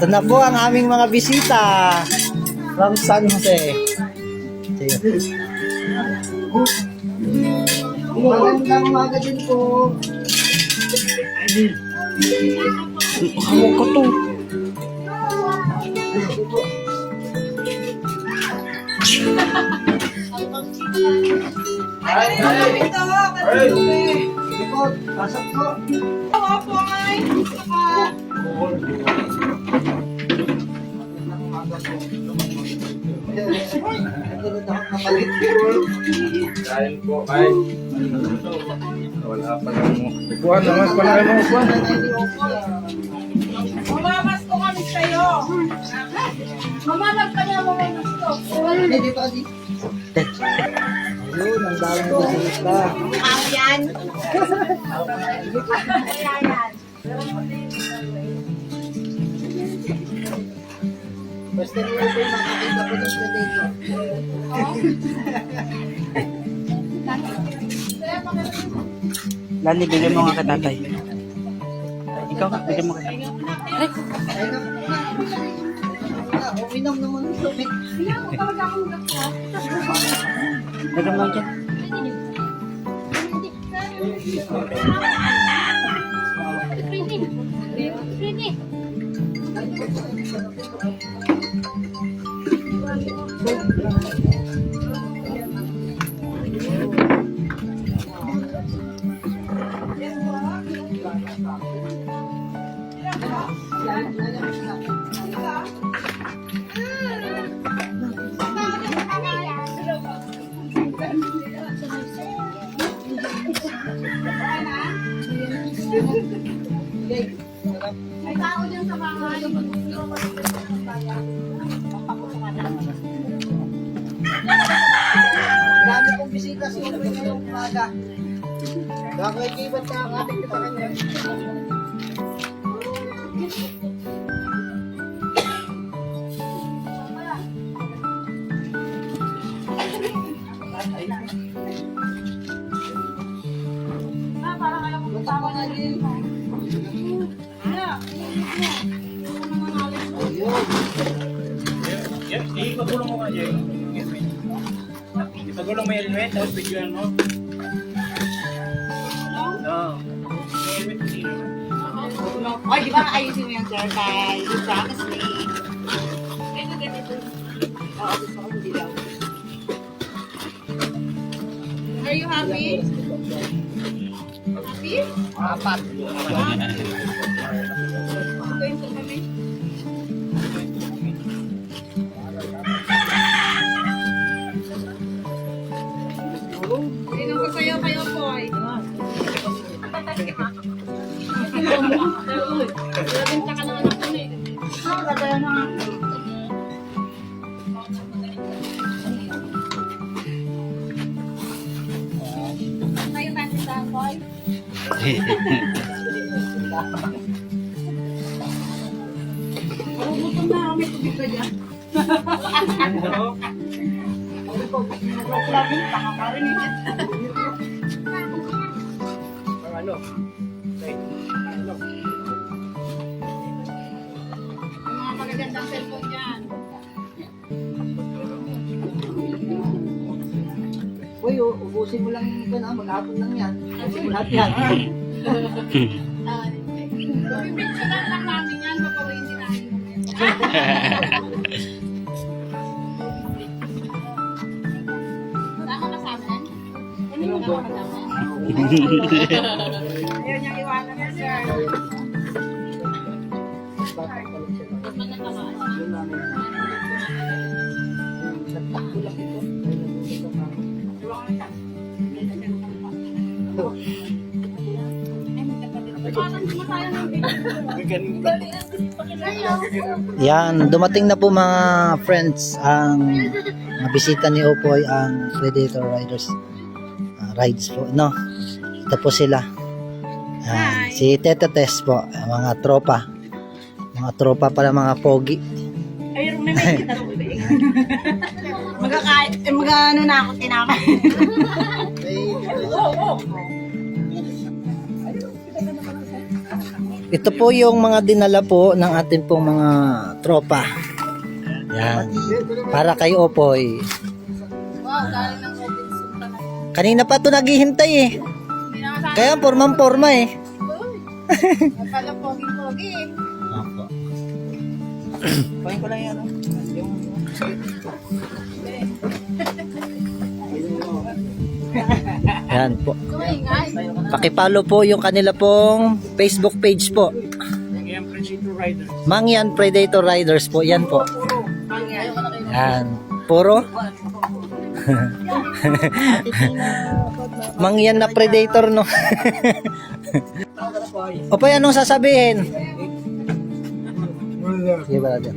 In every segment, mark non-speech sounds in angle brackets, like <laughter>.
Ito na po ang aming mga bisita from San Jose. Magandang umaga din po. Ako ko to. Sige po, pasok po. Kain po, kain. Wala pa lang mo. Upuan naman pala kayo mga upuan. Mamamas ko kami sa'yo. Mamamas ka na, mamamas ko. Ayun, ang daming bisita. Ang yan. Basta nyo po makakita po ng dito. Lali, bigyan mo nga ka tatay. Ikaw, bigyan mo ka. Uminom naman ng tubig. Bigyan mo dyan. May bisita sa inyo ngayong umaga. Kakakibat ka ang ating kanya. Ah, parang ayaw ko tama na rin. Yan, ipagulong mo nga dyan. Ipagulong mo yung helmet, tapos bigyan mo. Oo. Ay, di ba ayusin mo yung sir kay Lisa? Kasi ganito, ganito. Oo, gusto ko hindi daw. Are you happy? Happy? Apat. Going Magugutom na ako, may tubig ka dyan. Ang ano? Yung mga magagandang cellphone dyan. Uy, u- ubusin mo lang yung ito na, maghapon lang yan. Mo lahat yan. Ah, Pipicturean lang namin yan, papawin din namin. Sama ka sa amin? Sama ka sa amin? <laughs> Yan, dumating na po mga friends ang mabisita ni Opoy ang Predator Riders ah, rides po, no? Ito po sila. Yan, si Teta Tess po, mga tropa. Mga tropa pala mga pogi. Ayun, may may kita <laughs> Magkakain, eh, mag-ano na ako, tinapay. Oo, oo. Ito po yung mga dinala po ng ating pong mga tropa. Yan. Para kay Opoy. Kanina pa to naghihintay eh. Kaya formang forma eh. Pala pogi-pogi. Ko lang yan. Yung... Yan po. Tuwingay. Pakipalo po yung kanila pong Facebook page po. Yung Predator Rider. Mangyan Predator Riders po. Yan po. Yan. Puro? <laughs> Mangyan na Predator no. <laughs> o pa anong sasabihin? Sige brother.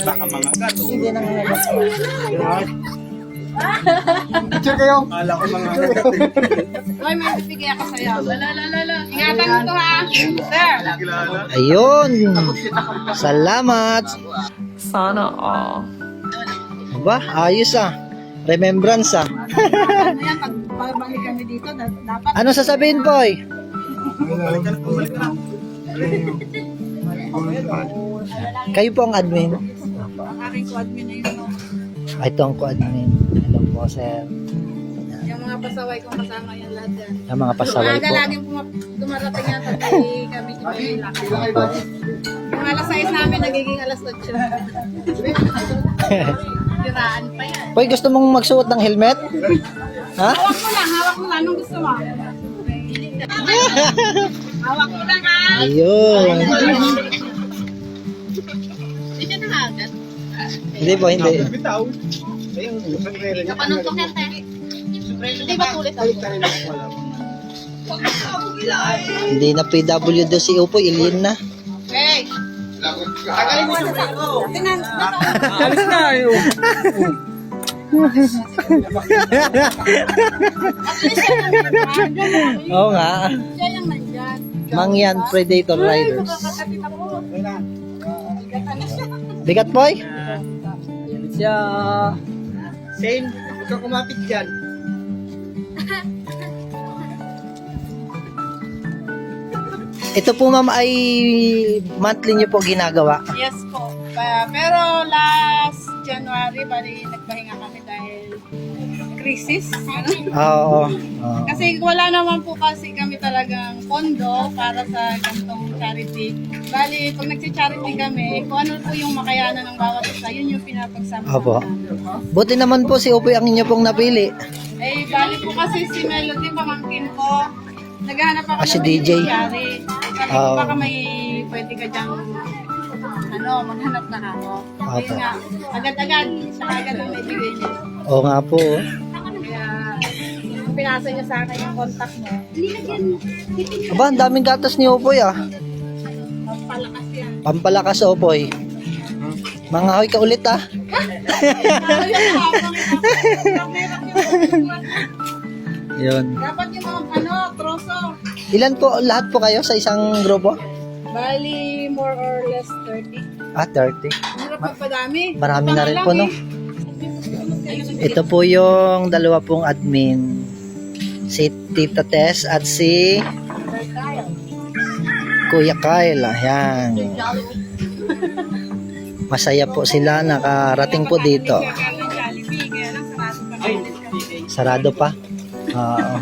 Baka mga gato. Hindi nang Picture kayo. Kala ko mga Uy, may bibigay ako sa'yo. Lala, lala, lala. Ingatan mo to ha. Sir. Ayun. Salamat. Sana all. Aba, ayos ah. Remembrance ah. Ano yan, pag babalik kami dito, da- dapat Ano sasabihin, boy? Kayo po ang admin. ang aking co-admin na yun. no? Ah, Ito ang ko-admin. Po, sir. Yung mga pasaway kong kasama yan lahat yan. Ang mga pasaway Maaga po. laging puma- dumarating yan pag may kami kami Yung alas 6 namin, nagiging alas 8. <laughs> Tiraan pa yan. Boy, gusto mong magsuot ng helmet? Ha? Hawak mo lang, hawak mo lang. Anong gusto mo? <laughs> hawak mo lang ha. Ayun. Hindi siya nakagat. Kapanuntok yan, te. Hindi ba tulit ako? Hindi na PWD si Upo, ilin na. Hey! Tagalin mo sa Tingnan, Alis na yun. Oo nga. Siya yung nandyan. Mangyan Predator Riders. Bigat, boy? Siya... Shane, huwag ka kumapit dyan. Ito po, ma'am, ay monthly niyo po ginagawa. Yes po. Pa- pero last January, bali nagpahinga kami dahil crisis. Oo. Oo. <laughs> Kasi wala naman po kasi kami talagang pondo para sa gantong charity. Bali, pag nagsi-charity kami, kung ano po yung makayanan ng bawat isa, yun yung pinapagsama. Opo. Buti naman po si Upo ang inyo pong napili. Eh, bali po kasi si Melody, pamangkin ko, naghahanap ako Ah, si ng DJ. beneficiary. Sabi ko, Oo. baka may pwede ka dyang ano, maghanap na ako. Opo. Ayun nga, agad-agad, siya agad ang naibigay niya. Oo nga po. Pinasa niya sa akin yung contact mo, Aba, ang daming gatas ni Upoy ah. palakas yan. Pampalakas sa Upoy. Mga hoy ka ulit ah. <laughs> Yun. Dapat yung mga ano, troso. Ilan po lahat po kayo sa isang grupo? Bali, more or less 30. Ah, 30. Hirap magpadami. Marami na rin po, no? eh. Ito po yung dalawa pong admin. Si Tita Tess at si Kuya Kyle. Ayan. Masaya po sila nakarating po dito. Sarado pa. Oo.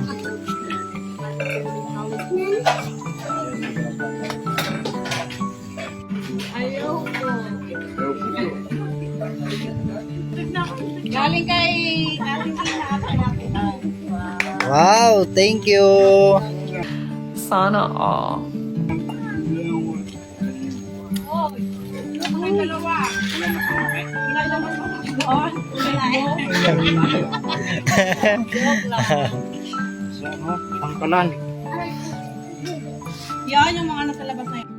Galing kay Wow, thank you. Sana all. Pangkalan. Yan yung mga nasa labas na yun.